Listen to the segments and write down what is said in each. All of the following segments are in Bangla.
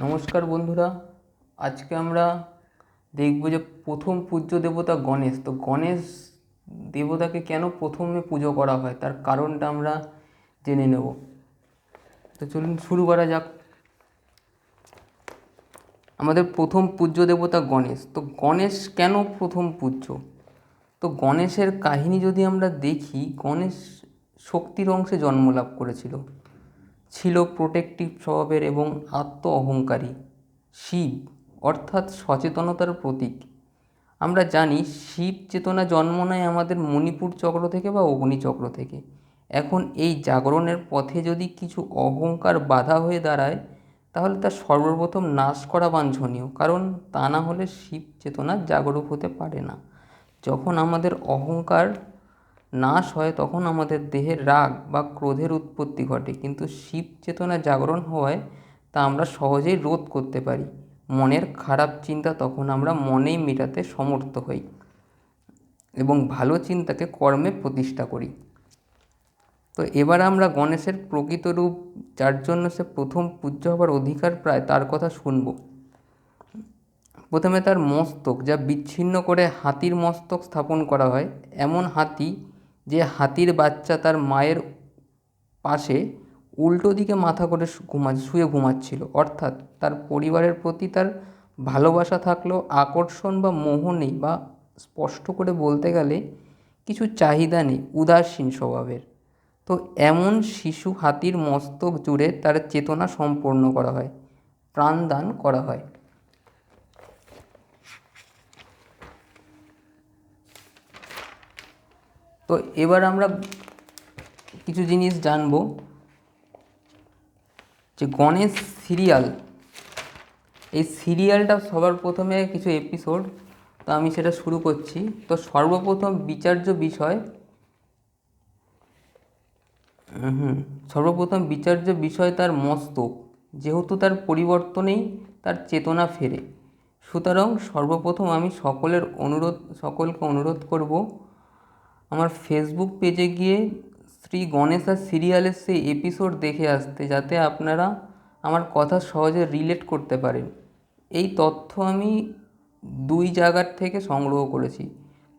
নমস্কার বন্ধুরা, আজকে আমরা দেখব যে প্রথম পূজ্য দেবতা গণেশ। তো গণেশ দেবতাকে কেন প্রথমে পুজো করা হয়? তার কারণটা আমরা জেনে নেব। তো চলুন শুরু করা যাক। আমাদের প্রথম পূজ্য দেবতা গণেশ। তো গণেশ কেন প্রথম পূজ্য? তো গণেশের কাহিনী যদি আমরা দেখি, গণেশ শক্তির অংশে জন্ম লাভ করেছিল। ছিল প্রোটেক্টিভ স্বভাবের এবং আত্ম অহংকারী শিব, অর্থাৎ সচেতনতার প্রতীক। আমরা জানি শিব চেতনা জন্ম নেয় আমাদের মণিপুর চক্র থেকে বা অগ্নি চক্র থেকে। এখন এই জাগরণের পথে যদি কিছু অহংকার বাধা হয়ে দাঁড়ায়, তাহলে তা সর্বপ্রথম নাশ করা বাঞ্ছনীয়, কারণ তা না হলে শিব চেতনা জাগরূক হতে পারে না। যখন আমাদের অহংকার নাশ হয় তখন আমাদের দেহের রাগ বা ক্রোধের উৎপত্তি ঘটে। কিন্তু শিব চেতনা জাগরণ হওয়ায় তা আমরা সহজেই রোধ করতে পারি। মনের খারাপ চিন্তা তখন আমরা মনেই মেটাতে সমর্থ হই এবং ভালো চিন্তাকে কর্মে প্রতিষ্ঠা করি। তো এবার আমরা গণেশের প্রকৃত রূপ, যার জন্য সে প্রথম পূজ্য হবার অধিকার প্রায় তার কথা শুনব। প্রথমে তার মস্তক, যা বিচ্ছিন্ন করে হাতির মস্তক স্থাপন করা হয়। এমন হাতি যে হাতির বাচ্চা তার মায়ের পাশে উল্টো দিকে মাথা করে ঘুমা শুয়ে ঘুমাচ্ছিল। অর্থাৎ তার পরিবারের প্রতি তার ভালোবাসা থাকলেও আকর্ষণ বা মোহ নেই বা স্পষ্ট করে বলতে গেলে কিছু চাহিদা নেই, উদাসীন স্বভাবের। তো এমন শিশু হাতির মস্তক জুড়ে তার চেতনা সম্পন্ন করা হয়, প্রাণদান করা হয়। তো এবার আমরা কিছু জিনিস জানব যে গণেশ সিরিয়াল। এই সিরিয়ালটা সবার প্রথমে কিছু এপিসোড তো আমি সেটা শুরু করছি। তো সর্বপ্রথম বিচার্য বিষয় হুম, সর্বপ্রথম বিচার্য বিষয় তার মস্তক। যেহেতু তার পরিবর্তনেই তার চেতনা ফেরে। সুতরাং সর্বপ্রথম আমি সকলের অনুরোধ, সকলকে অনুরোধ করব আমার ফেসবুক পেজে গিয়ে শ্রী গণেশা সিরিয়ালের সেই এপিসোড দেখে আসতে, যাতে আপনারা আমার কথা সহজে রিলেট করতে পারেন। এই তথ্য আমি দুই জায়গার থেকে সংগ্রহ করেছি।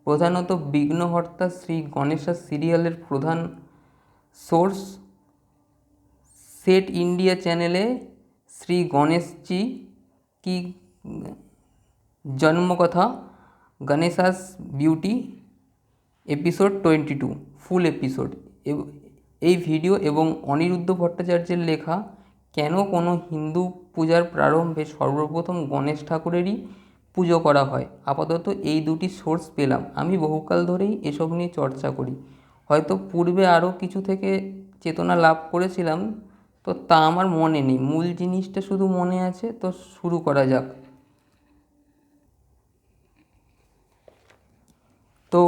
প্রধানত বিঘ্নহর্তা শ্রী গণেশা সিরিয়ালের প্রধান সোর্স সেট ইন্ডিয়া চ্যানেলে শ্রী গণেশজি কি, জন্মকথা গণেশাস beauty episode twenty two full episode এই ভিডিও এবং অনিরুদ্ধ ভট্টাচার্যের লেখা, কেন কোনো হিন্দু পূজার প্রারম্ভে সর্বপ্রথম গণেশ ঠাকুরেরই পুজো করা হয়? আপাতত এই দুটি সোর্স পেলাম। আমি বহুকাল ধরেই এসব নিয়ে চর্চা করি। হয়তো পূর্বে আরও কিছু থেকে চেতনা লাভ করেছিলাম, তো তা আমার মনে নেই। মূল জিনিসটা শুধু মনে আছে, তো শুরু করা যাক। তো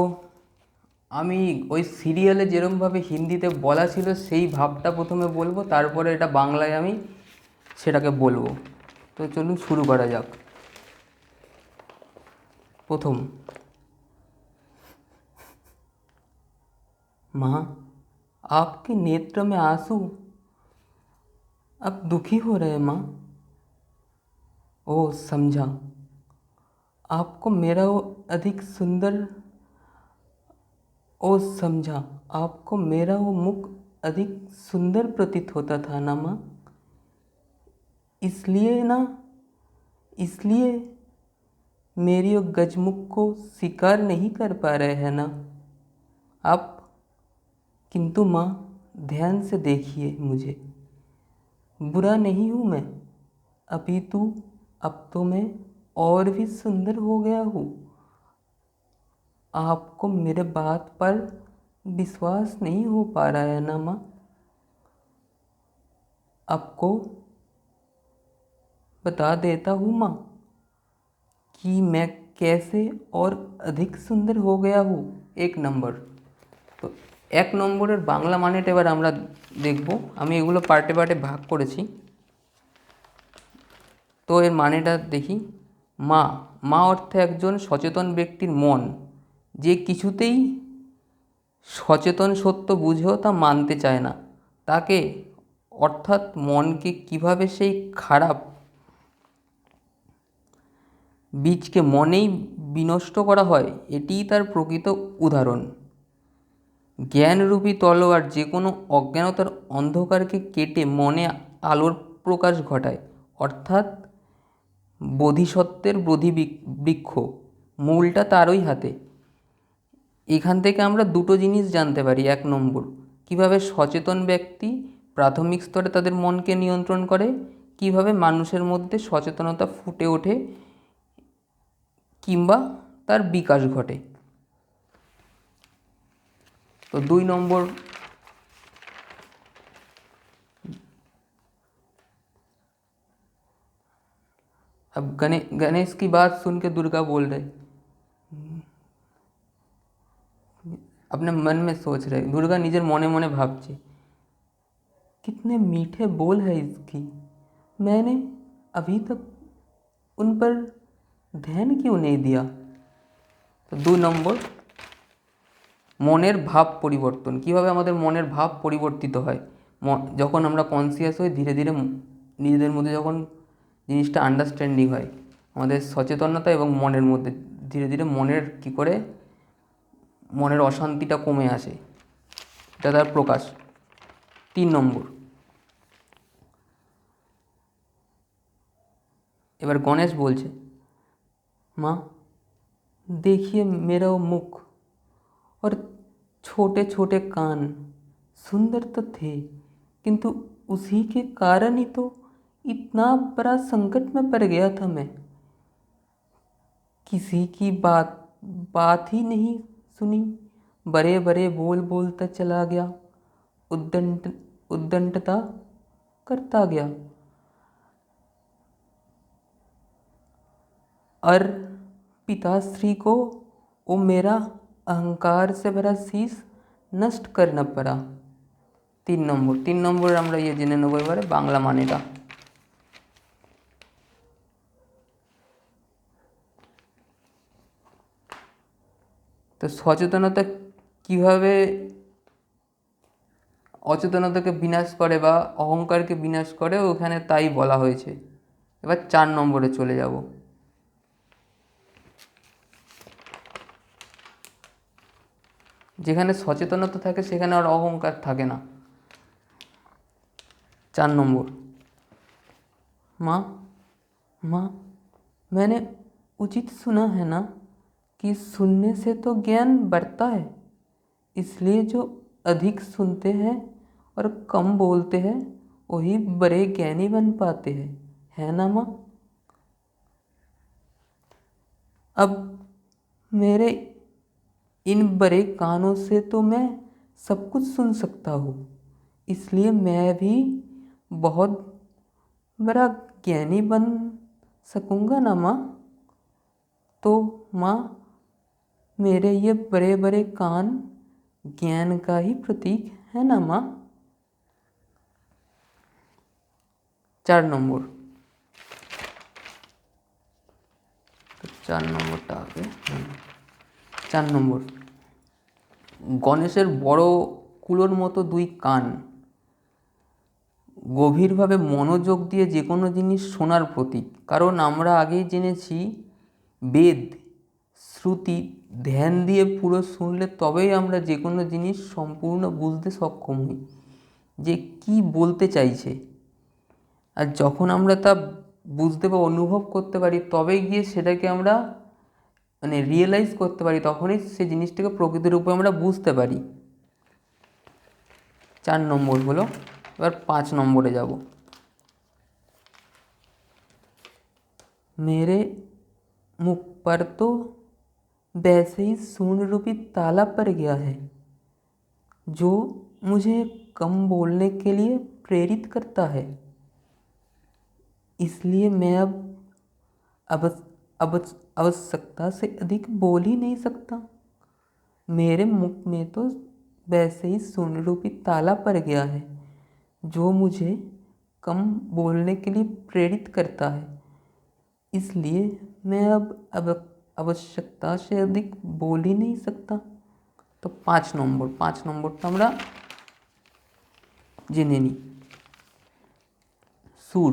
আমি ওই সিরিয়ালে যেরমভাবে হিন্দিতে বলা ছিল সেই ভাবটা প্রথমে বলবো তারপরে এটা বাংলায় আমি সেটাকে বলবো তো চলুন শুরু করা যাক প্রথম माँ आपके नेत्र में आंसू अब दुखी हो रहे माँ ओ समझा आपको मेरा वो अधिक सुंदर ओ समझा, आपको मेरा वो मुख अधिक सुंदर प्रतीत होता था ना माँ? इसलिए ना, इसलिए मेरी वो गजमुख को स्वीकार नहीं कर पा रहे हैं ना? आप किंतु माँ, ध्यान से देखिए मुझे। बुरा नहीं हूँ मैं। अभी तो अब तो मैं और भी सुंदर हो गया हूँ। आपको मेरे बात पर विश्वास नहीं हो पा रहा है ना माँ आपको बता देता हूँ माँ कि मैं कैसे और अधिक सुंदर हो गया हूँ एक नंबर তো এক নম্বরের বাংলা মানেটা এবার আমরা দেখব আমি এগুলো পার্টে পার্টে ভাগ করেছি তো এর মানেটা দেখি মা মা অর্থে একজন সচেতন ব্যক্তির মন যে কিছুতেই সচেতন সত্য বুঝেও তা মানতে চায় না। তাকে অর্থাৎ মনকে কীভাবে সেই খারাপ বীজকে মনেই বিনষ্ট করা হয়, এটিই তার প্রকৃত উদাহরণ। জ্ঞানরূপী তলোয়ার যে কোনো অজ্ঞানতার অন্ধকারকে কেটে মনে আলোর প্রকাশ ঘটায়, অর্থাৎ বোধিসত্ত্বের বোধি বৃক্ষ মূলটা তারই হাতে। এখান থেকে আমরা দুটো জিনিস জানতে পারি এক নম্বর কিভাবে সচেতন ব্যক্তি প্রাথমিক স্তরে তাদের মনকে নিয়ন্ত্রণ করে কিভাবে মানুষের মধ্যে সচেতনতা ফুটে ওঠে কিংবা তার বিকাশ ঘটে तो दुई नंबर अब गणे गणेश की बात सुन के दुर्गा बोल रहे अपने मन में सोच रहे दुर्गा নিজের মনে মনে ভাবছে कितने मीठे बोल है इसकी। मैंने अभी तक उन पर ध्यान क्यों नहीं दिया? तो दो নম্বর মনের ভাব পরিবর্তন কীভাবে আমাদের মনের ভাব পরিবর্তিত হয় যখন আমরা কনসিয়াস হই ধীরে ধীরে নিজেদের মধ্যে যখন জিনিসটা আন্ডারস্ট্যান্ডিং হয় আমাদের সচেতনতা এবং মনের মধ্যে ধীরে ধীরে মনের কী করে মনের অশান্তিটা কমে আসে এটা তার প্রকাশ তিন নম্বর এবার গণেশ বলছে মা দেখিয়ে মেরাও মুখ और छोटे छोटे कान सुंदर तो थे किंतु उसी के कारण ही तो इतना बड़ा संकट में पड़ गया था मैं किसी की बात बात ही नहीं सुनी बड़े बड़े बोल बोलता चला गया उद्दंड उद्दंडता करता गया और पिताश्री को वो मेरा अहंकार से भरा शीश নষ্ট करना पड़ा তিন নম্বর তিন নম্বর আমরা ইয়ে জেনে নেবো এবারে বাংলা মানেটা তো সচেতনতা কিভাবে অচেতনতাকে বিনাশ করে বা অহংকারকে বিনাশ করে ওখানে তাই বলা হয়েছে এবার চার নম্বরে চলে যাব যেখানে সচেতনতা থাকে সেখানে আর অহংকার থাকে না चार नंबर माँ माँ मैंने उचित सुना है ना कि सुनने से तो ज्ञान बढ़ता है, इसलिए जो अधिक सुनते हैं और कम बोलते हैं, वही बड़े ज्ञानी बन पाते हैं। है ना माँ? अब मेरे इन बड़े कानों से तो मैं सब कुछ सुन सकता हूँ, इसलिए मैं भी बहुत बड़ा ज्ञानी बन सकूँगा ना माँ? तो माँ मेरे ये बड़े बड़े कान ज्ञान का ही प्रतीक है ना माँ चार नंबर तो চার নম্বরটা আগে হুম। চার নম্বর গণেশের বড় কুলোর মতো দুই কান গভীরভাবে মনোযোগ দিয়ে যে কোনো জিনিস শোনার প্রতীক কারণ আমরা আগেই জেনেছি বেদ শ্রুতি, ধ্যান দিয়ে পুরো শুনলে তবেই আমরা যে কোনো জিনিস সম্পূর্ণ বুঝতে সক্ষম হই, যে কী বলতে চাইছে। আর যখন আমরা তা বুঝতে বা অনুভব করতে পারি তবে গিয়ে সেটাকে আমরা মানে রিয়েলাইজ করতে পারি, তখনই সে জিনিসটাকে প্রকৃত রূপে আমরা বুঝতে পারি। চার নম্বর হলো, এবার পাঁচ নম্বরে যাব। মেরে মুখ পারতো वैसे ही शून्य रूपी ताला पड़ गया है, जो मुझे कम बोलने के लिए प्रेरित करता है। इसलिए मैं अब आवश्यकता से अधिक बोल ही नहीं सकता। मेरे मुख में तो वैसे ही शून्य रूपी ताला पड़ गया है, जो मुझे कम बोलने के लिए प्रेरित करता है। इसलिए मैं अब अब आवश्यकता से अधिक बोल ही नहीं सकता তো পাঁচ নম্বর পাঁচ নম্বরটা আমরা জেনে নিই সুর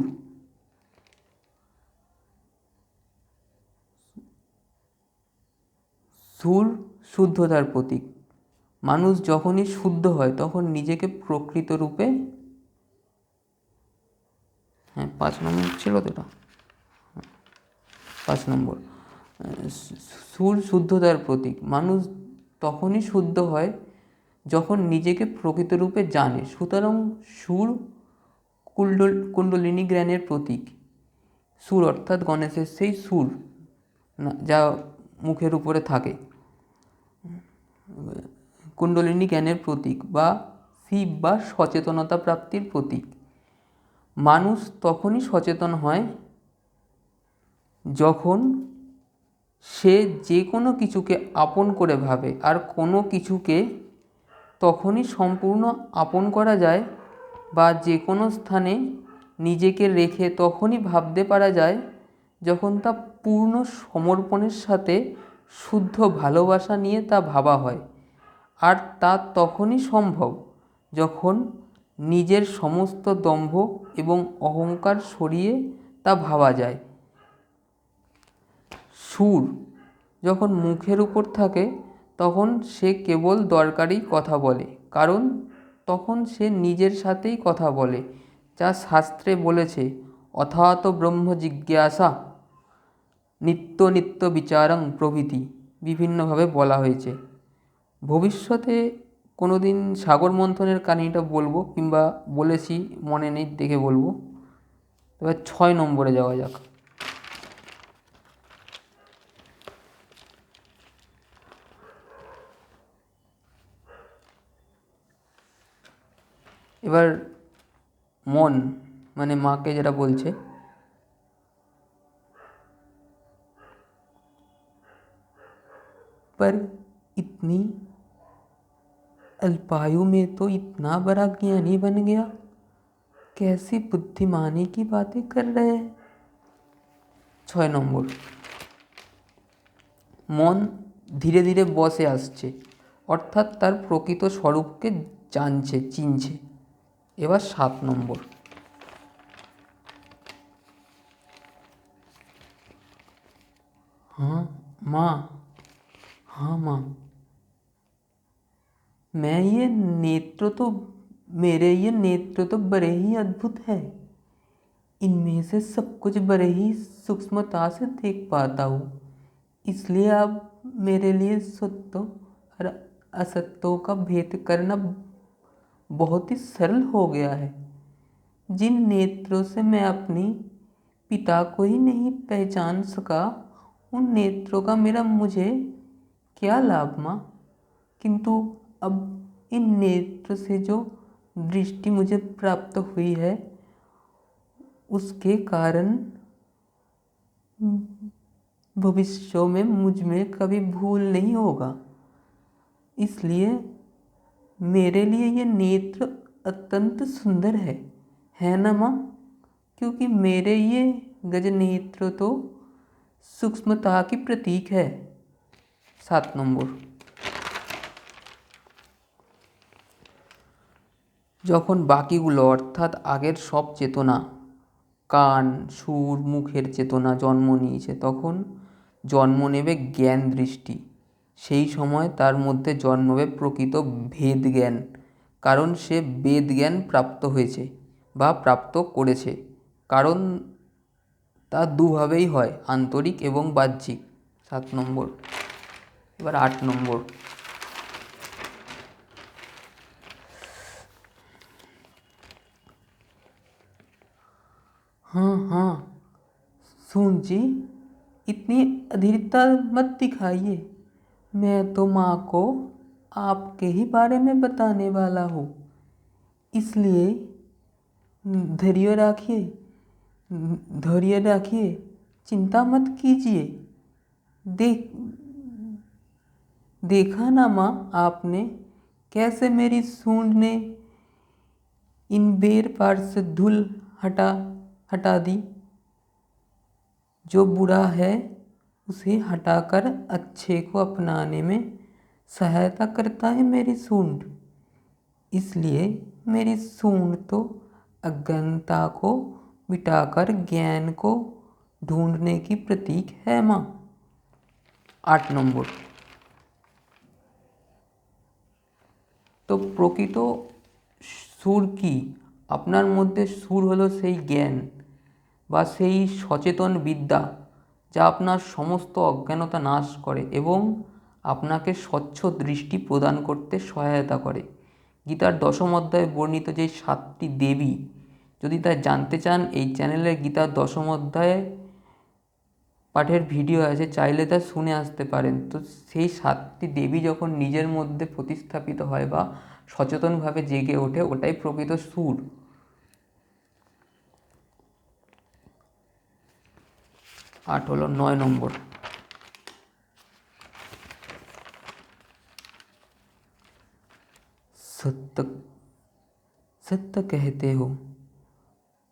সুর শুদ্ধতার প্রতীক মানুষ যখনই শুদ্ধ হয় তখন নিজেকে প্রকৃত রূপে হ্যাঁ পাঁচ নম্বর ছিল তো এটা হ্যাঁ, পাঁচ নম্বর সুর শুদ্ধতার প্রতীক। মানুষ তখনই শুদ্ধ হয় যখন নিজেকে প্রকৃত রূপে জানে। সুতরাং সুর কুণ্ডল, কুণ্ডলিনী জ্ঞানের প্রতীক। সুর অর্থাৎ গণেশের সেই সুর যা মুখের উপরে থাকে। কুণ্ডলিনী জ্ঞানের প্রতীক বা শিব বা সচেতনতা প্রাপ্তির প্রতীক। মানুষ তখনই সচেতন হয় যখন সে যে কোনো কিছুকে আপন করে ভাবে, আর কোনো কিছুকে তখনই সম্পূর্ণ আপন করা যায় বা যে কোনো স্থানে নিজেকে রেখে তখনই ভাবতে পারা যায় যখন তা পূর্ণ সমর্পণের সাথে শুদ্ধ ভালোবাসা নিয়ে তা ভাবা হয়। আর তা তখনই সম্ভব যখন নিজের সমস্ত দম্ভ এবং অহংকার সরিয়ে তা ভাবা যায়। সুর যখন মুখের উপর থাকে, তখন সে কেবল দরকারি কথা বলে। কারণ তখন সে নিজের সাথেই কথা বলে, যা শাস্ত্রে বলেছে, অথাত ব্রহ্ম জিজ্ঞাসা, নিত্য নিত্য বিচারং প্রভৃতি বিভিন্নভাবে বলা হয়েছে। ভবিষ্যতে কোনো দিন সাগর মন্থনের কাহিনিটা বলব, কিংবা বলেছি, মনে নেই, দেখে বলব। এবার ছয় নম্বরে যাওয়া যাক। এবার মন মানে মাকে যেটা বলছে पर इतनी अल्पायु में तो इतना बड़ा ज्ञानी बन गया कैसी बुद्धिमानी की बातें कर रहे हैं ছয় নম্বর মন ধীরে ধীরে বসে আসছে অর্থাৎ তার প্রকৃত স্বরূপকে জানছে চিনছে এবার সাত নম্বর हाँ माँ हाँ माँ मैं ये नेत्र तो मेरे ये नेत्र तो बड़े ही अद्भुत है इनमें से सब कुछ बड़े ही सूक्ष्मता से देख पाता हूँ इसलिए अब मेरे लिए सत्यों और असत्यों का भेद करना बहुत ही सरल हो गया है। जिन नेत्रों से मैं अपनी पिता को ही नहीं पहचान सका, उन नेत्रों का मेरा मुझे क्या लाभ माँ? किंतु अब इन नेत्र से जो दृष्टि मुझे प्राप्त हुई है, उसके कारण भविष्य में मुझमें कभी भूल नहीं होगा। इसलिए मेरे लिए ये नेत्र अत्यंत सुंदर है है ना माँ क्योंकि मेरे ये गज नेत्र तो सूक्ष्मता की प्रतीक है सात नंबर যখন বাকিগুলো অর্থাৎ আগের সব চেতনা কান সুর মুখের চেতনা জন্ম নিয়েছে তখন জন্ম নেবে জ্ঞান দৃষ্টি সেই সময় তার মধ্যে জন্মবে প্রকৃত ভেদ জ্ঞান কারণ সে বেদ জ্ঞান প্রাপ্ত হয়েছে বা প্রাপ্ত করেছে কারণ তা দুভাবেই হয় আন্তরিক এবং বাহ্যিক সাত নম্বর এবার আট নম্বর हाँ हाँ सुन जी इतनी अधीरता मत दिखाइए मैं तो माँ को आपके ही बारे में बताने वाला हूँ। इसलिए, धैर्य रखिए धैर्य रखिए, चिंता मत कीजिए। देख, देखा ना माँ आपने कैसे मेरी सूंड ने इन बेर पार से धूल हटा हटा दी। जो बुरा है उसे हटाकर अच्छे को अपनाने में सहायता करता है मेरी सूंड। इसलिए मेरी सूंड तो अज्ञानता को मिटाकर ज्ञान को ढूँढने की प्रतीक है माँ। आठ नंबर। तो प्रकृत सुर की আপনার सुर हलो से সেই ज्ञान বা সেই सचेतन विद्या যা আপনার সমস্ত অজ্ঞানতা নাশ করে এবং আপনাকে স্বচ্ছ দৃষ্টি প্রদান করতে সহায়তা করে। গীতার দশম অধ্যায়ে বর্ণিত যে সাতটি দেবী, যদি তা জানতে চান, এই চ্যানেলে গীতার দশম অধ্যায়ে পাঠের ভিডিও আছে, চাইলে তা শুনে আসতে পারেন। তো সেই সাতটি দেবী যখন নিজের মধ্যে প্রতিস্থাপিত হয় বা সচেতনভাবে জেগে ওঠে, ওটাই প্রকৃত সুর। আট হলো নয় নম্বর सत्य सत्य कहते हो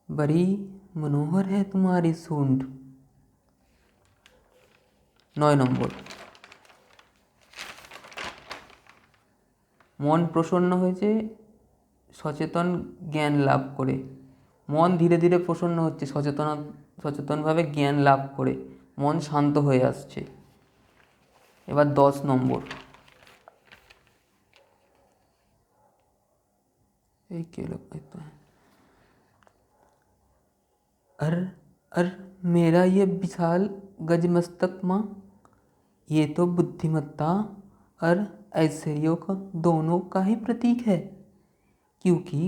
बड़ी मनोहर है तुम्हारी सूंड নয় নম্বর মন প্রসন্ন হয়েছে সচেতন জ্ঞান লাভ করে মন ধীরে ধীরে প্রসন্ন হচ্ছে সচেতন সচেতনভাবে জ্ঞান লাভ করে মন শান্ত হয়ে আসছে এবার দশ নম্বর এই কে লোক तो है अर अर मेरा ये विशाल गजमस्तक माँ ये तो बुद्धिमत्ता और ऐश्वर्यों का दोनों का ही प्रतीक है क्योंकि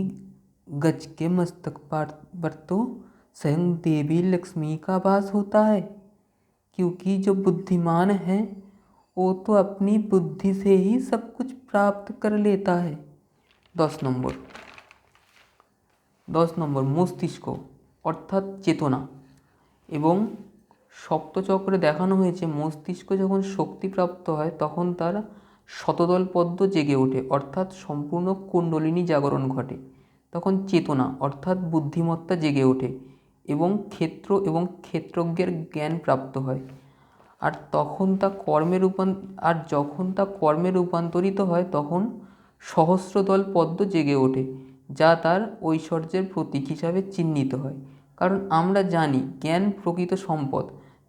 गज के मस्तक पर पर तो स्वयं देवी लक्ष्मी का वास होता है क्योंकि जो बुद्धिमान है वो तो अपनी बुद्धि से ही सब कुछ प्राप्त कर लेता है दस नंबर দশ নম্বর মস্তিষ্ক অর্থাৎ চেতনা এবং সপ্তচক্রে দেখানো হয়েছে মস্তিষ্ক যখন শক্তিপ্রাপ্ত হয় তখন তার শতদল পদ্ম জেগে ওঠে অর্থাৎ সম্পূর্ণ কুণ্ডলিনী জাগরণ ঘটে তখন চেতনা অর্থাৎ বুদ্ধিমত্তা জেগে ওঠে এবং ক্ষেত্র এবং ক্ষেত্রজ্ঞের জ্ঞান প্রাপ্ত হয়। আর তখন তা কর্মে রূপান, আর যখন তা কর্মে রূপান্তরিত হয়, তখন সহস্রদল পদ্ম জেগে ওঠে, যা তার ঐশ্বর্যের প্রতীক হিসাবে চিহ্নিত হয়। কারণ আমরা জানি, জ্ঞান প্রকৃত সম্পদ,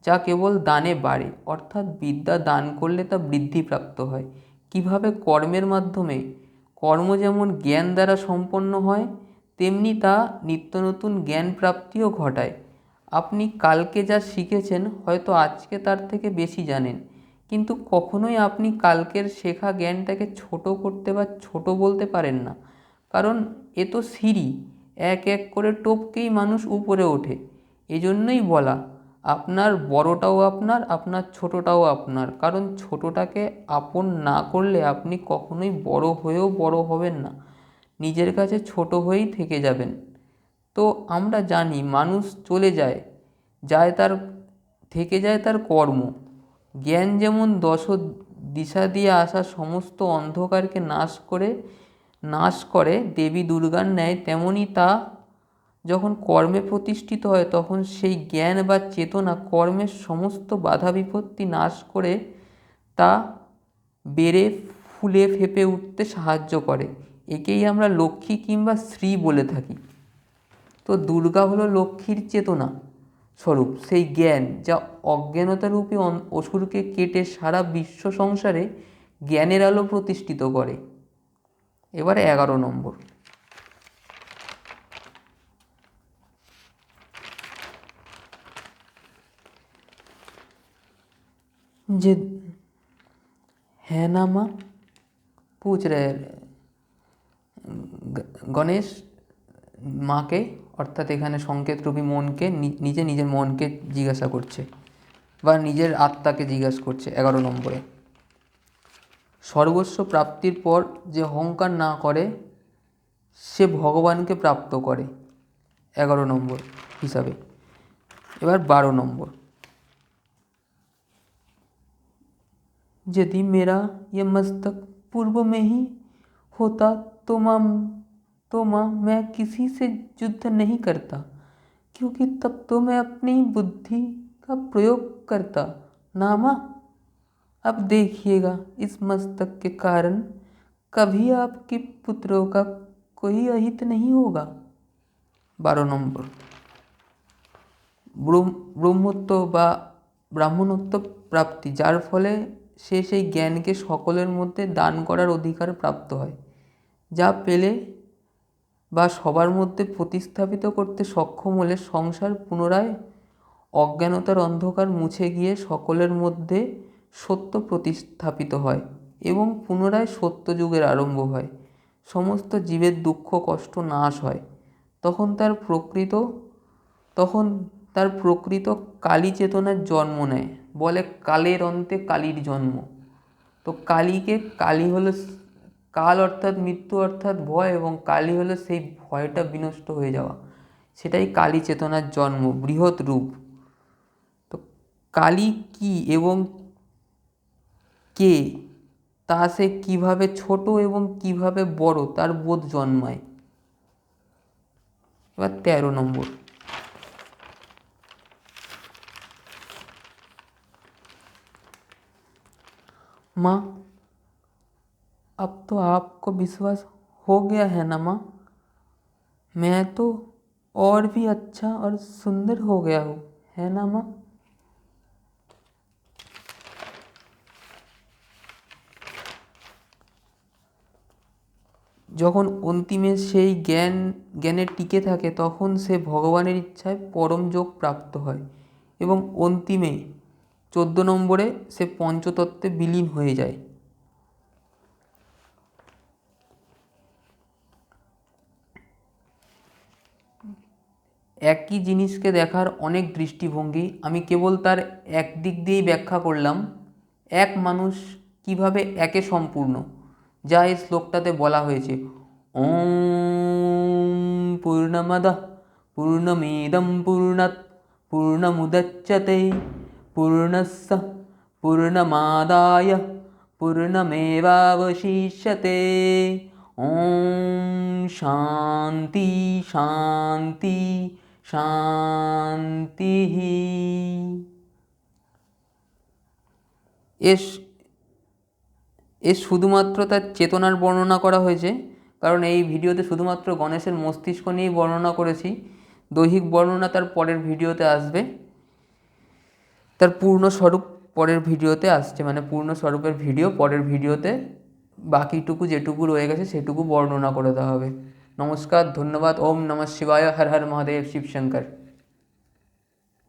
যা কেবল দানে বাড়ে, অর্থাৎ বিদ্যা দান করলে তা বৃদ্ধিপ্রাপ্ত হয়। কীভাবে কর্মের মাধ্যমে কর্ম যেমন জ্ঞান দ্বারা সম্পন্ন হয় তেমনি তা নিত্য নতুন জ্ঞান প্রাপ্তিও ঘটায়। আপনি কালকে যা শিখেছেন হয়তো আজকে তার থেকে বেশি জানেন। কিন্তু কখনোই আপনি কালকের শেখা জ্ঞানটাকে ছোট করতে বা ছোট বলতে পারেন না। কারণ এ তো সিঁড়ি, এক এক করে টপকেই মানুষ উপরে ওঠে। এজন্যই বলা, আপনার বড়টাও আপনার আপনার ছোটোটাও আপনার। কারণ ছোটোটাকে আপন না করলে আপনি কখনোই বড় হয়েও বড় হবেন না। নিজের কাছে ছোট হয়েই থেকে যাবেন। তো আমরা জানি মানুষ চলে যায় যায় তার, থেকে যায় তার কর্ম। জ্ঞান যেমন দশ দিশা দিয়ে আসা সমস্ত অন্ধকারকে নাশ করে নাশ করে, দেবী দুর্গার ন্যায় তেমনই তা যখন কর্মে প্রতিষ্ঠিত হয় তখন সেই জ্ঞান বা চেতনা কর্মের সমস্ত বাধা বিপত্তি নাশ করে তা বেড়ে ফুলে ফেপে উঠতে সাহায্য করে। একেই আমরা লক্ষ্মী কিংবা শ্রী বলে থাকি তো দুর্গা হলো লক্ষ্মীর চেতনা স্বরূপ সেই জ্ঞান যা অজ্ঞানতারূপী অসুরকে কেটে সারা বিশ্ব সংসারে জ্ঞানের আলো প্রতিষ্ঠিত করে এবারে এগারো নম্বর যে হ্যাঁ না মা पूछ रहे গণেশ মাকে অর্থাৎ এখানে সংকেতরূপী মনকে নিজে নিজের মনকে জিজ্ঞাসা করছে বা নিজের আত্মাকে জিজ্ঞাসা করছে এগারো নম্বরে সর্বস্ব প্রাপ্তির পর যে অহংকার না করে সে ভগবানকে প্রাপ্ত করে এগারো নম্বর হিসাবে এবার বারো নম্বর यदि मेरा ये मस्तक पूर्व में ही होता तो माँ तो माँ मैं किसी से युद्ध नहीं करता क्योंकि तब तो मैं अपनी बुद्धि का प्रयोग करता ना माँ अब देखिएगा इस मस्तक के कारण कभी आपके पुत्रों का कोई अहित नहीं होगा বারো নম্বর ব্রহ্মত্ব বা ব্রাহ্মণত্ব প্রাপ্তি যার ফলে সে সেই জ্ঞানকে সকলের মধ্যে দান করার অধিকার প্রাপ্ত হয় যা পেলে বা সবার মধ্যে প্রতিস্থাপিত করতে সক্ষম হলে সংসার পুনরায় অজ্ঞানতার অন্ধকার মুছে গিয়ে সকলের মধ্যে সত্য প্রতিস্থাপিত হয় এবং পুনরায় সত্য যুগের আরম্ভ হয়। সমস্ত জীবের দুঃখ, কষ্ট নাশ হয়। তখন তার প্রকৃত, তখন তার প্রকৃত কালী চেতনার জন্ম নেয়। বলে কালের অন্তে কালীর জন্ম। তো কালীকে কালী হলো কাল অর্থাৎ মৃত্যু অর্থাৎ ভয় এবং কালী হলো সেই ভয়টা বিনষ্ট হয়ে যাওয়া। সেটাই কালী চেতনার জন্ম, বৃহৎ রূপ। তো কালী কি এবং কে? তা সে কীভাবে ছোট এবং কীভাবে বড় তার বোধ জন্মায়। এবার তেরো নম্বর। माँ अब तो आपको विश्वास हो गया है ना माँ मैं तो और भी अच्छा और सुंदर हो गया हूँ है ना माँ যখন অন্তিমে সেই জ্ঞান জ্ঞানে টিকে থাকে তখন সে ভগবানের ইচ্ছায় পরম যোগ প্রাপ্ত হয় এবং অন্তিমে চোদ্দ নম্বরে সে পঞ্চতত্ত্বে বিলীন হয়ে যায় একই জিনিসকে দেখার অনেক দৃষ্টিভঙ্গি, আমি কেবল তার এক দিক দিয়েই ব্যাখ্যা করলাম, এক মানুষ কীভাবে একে সম্পূর্ণ, যা এই শ্লোকটাতে বলা হয়েছে। ওম পূর্ণমদ, পূর্ণমেদম পূর্ণাৎ, পূর্ণমুদচ্যতে, পূর্ণস্য, পূর্ণমাদায়, পূর্ণমেবাবশিষ্যতে। ওম শান্তি শান্তি শান্তি এস এর শুধুমাত্র তার চেতনার বর্ণনা করা হয়েছে, কারণ এই ভিডিওতে শুধুমাত্র গণেশের মস্তিষ্ক নিয়েই বর্ণনা করেছি। দৈহিক বর্ণনা তার পরের ভিডিওতে আসবে। তার পূর্ণ স্বরূপ পরের ভিডিওতে আসছে মানে পূর্ণ স্বরূপের ভিডিও পরের ভিডিওতে বাকিটুকু যেটুকু রয়ে গেছে সেটুকু বর্ণনা করে দেওয়া হবে। नमस्कार धन्यवाद ओम नमः शिवाय हर हर महादेव शिव शंकर।